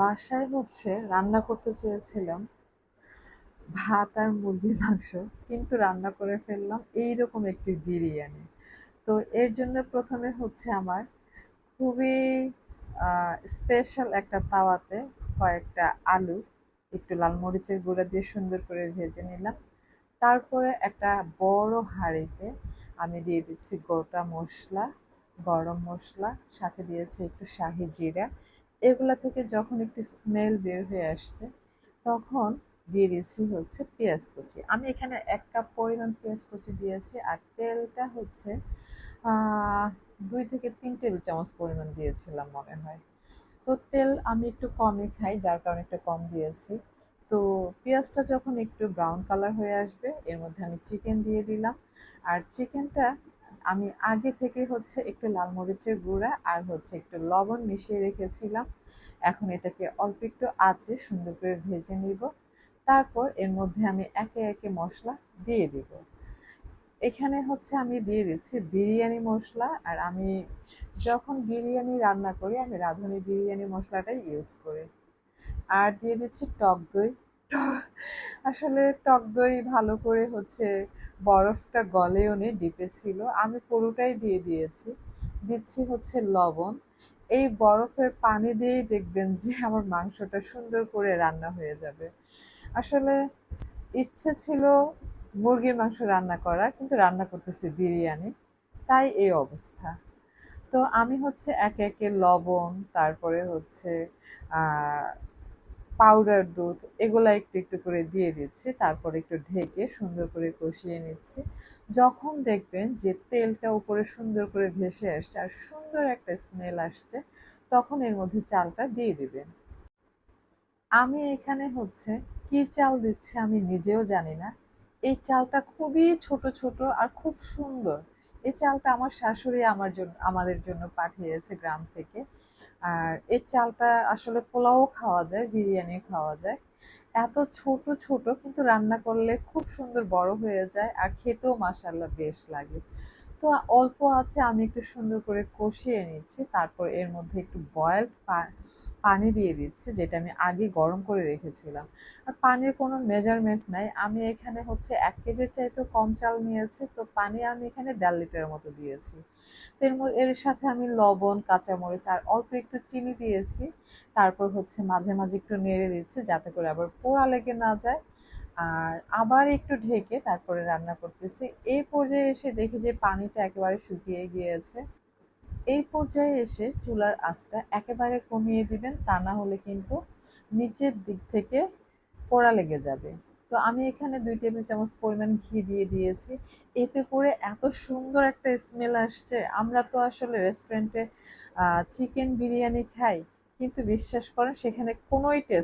বাসায় হচ্ছে রান্না করতে চেয়েছিলাম ভাত আর মুরগির মাংস, কিন্তু রান্না করে ফেললাম এইরকম একটি বিরিয়ানি। তো এর জন্য প্রথমে হচ্ছে আমার খুবই স্পেশাল একটা তাওয়াতে কয়েকটা আলু, একটু লাল মরিচের গুঁড়া দিয়ে সুন্দর করে ভেজে নিলাম। তারপরে একটা বড় হাঁড়িতে আমি দিয়ে দিচ্ছি গোটা মশলা, গরম মশলা, সাথে দিয়েছি একটু শাহি জিরা। এগুলা থেকে যখন একটু স্মেল বের হয়ে আসছে, তখন দিয়ে দিয়েছি হচ্ছে পেঁয়াজ কুচি। আমি এখানে এক কাপ পরিমাণ পেঁয়াজ কুচি দিয়েছি আর তেলটা হচ্ছে দুই থেকে তিন টেবিল চামচ পরিমাণ দিয়েছিলাম মনে হয়। তো তেল আমি একটু কমই খাই, যার কারণে একটু কম দিয়েছি। তো পেঁয়াজটা যখন একটু ব্রাউন কালার হয়ে আসবে, এর মধ্যে আমি চিকেন দিয়ে দিলাম। আর চিকেনটা আমি আগে থেকে হচ্ছে একটু লাল মরিচের গুঁড়া আর হচ্ছে একটু লবণ মিশিয়ে রেখেছিলাম। এখন এটাকে অল্প একটু আঁচে সুন্দর করে ভেজে নিব। তারপর এর মধ্যে আমি একে একে মশলা দিয়ে দিব। এখানে হচ্ছে আমি দিয়ে দিচ্ছি বিরিয়ানি মশলা আর আমি যখন বিরিয়ানি রান্না করি, আমি রাঁধুনি বিরিয়ানি মশলাটাই ইউজ করি। আর দিয়ে দিচ্ছি টক দই। আসলে টক দই ভালো করে হচ্ছে বরফটা গলেও নি ডিপে ছিল, আমি পুরোটাই দিয়ে দিয়েছি। দিচ্ছি হচ্ছে লবণ। এই বরফের পানি দিয়েই দেখবেন যে আমার মাংসটা সুন্দর করে রান্না হয়ে যাবে। আসলে ইচ্ছে ছিল মুরগির মাংস রান্না করার, কিন্তু রান্না করতেছি বিরিয়ানি। তাই এই অবস্থা। তো আমি হচ্ছে একে একে লবণ, তারপরে হচ্ছে পাউডার দুধ, এগুলো একটু একটু করে দিয়ে দিচ্ছি। তারপর একটু ঢেকে সুন্দর করে কষিয়ে নিচ্ছি। যখন দেখবেন যে তেলটা উপরে সুন্দর করে ভেসে আসছে আর সুন্দর একটা স্মেল আসছে, তখন এর মধ্যে চালটা দিয়ে দিবেন। আমি এখানে হচ্ছে কি চাল দিচ্ছে আমি নিজেও জানি না। এই চালটা খুবই ছোট ছোট আর খুব সুন্দর। এই চালটা আমার শাশুড়ি আমার জন্য, আমাদের জন্য পাঠিয়েছে গ্রাম থেকে। আর এর চালটা আসলে পোলাও খাওয়া যায়, বিরিয়ানি খাওয়া যায়। এত ছোট ছোট, কিন্তু রান্না করলে খুব সুন্দর বড় হয়ে যায় আর খেতেও মাসাল্লাহ বেশ লাগে। তো অল্প আছে, আমি একটু সুন্দর করে কষিয়ে নিচ্ছি, তারপর এর মধ্যে একটু বয়েলড পানি দিয়ে দিচ্ছি, যেটা আমি আগে গরম করে রেখেছিলাম। আর পানির কোনো মেজারমেন্ট নাই। আমি এখানে হচ্ছে এক কেজির চাইতেও কম চাল নিয়েছি, তো পানি আমি এখানে দেড় লিটারের মতো দিয়েছি। তো এর সাথে আমি লবণ, কাঁচামরিচ আর অল্প একটু চিনি দিয়েছি। তারপর হচ্ছে মাঝে মাঝে একটু নেড়ে দিচ্ছি, যাতে করে আবার পোড়া লেগে না যায়। আর আবার একটু ঢেকে তারপরে রান্না করতেছি। এই পর্যায়ে এসে দেখি যে পানিটা একেবারে শুকিয়ে গিয়েছে। এই পর্যায়ে এসে চুলার আঁচটা একেবারে কমিয়ে দিবেন, তা না হলে কিন্তু নিচের দিক থেকে পোড়া লেগে যাবে। তো আমি এখানে দুই টেবিল চামচ পরিমাণ ঘি দিয়ে দিয়েছি। এতে করে এত সুন্দর একটা স্মেল আসছে। আমরা তো আসলে রেস্টুরেন্টে চিকেন বিরিয়ানি খাই, কিন্তু বিশ্বাস করেন, সেখানে কোনোই টেস্ট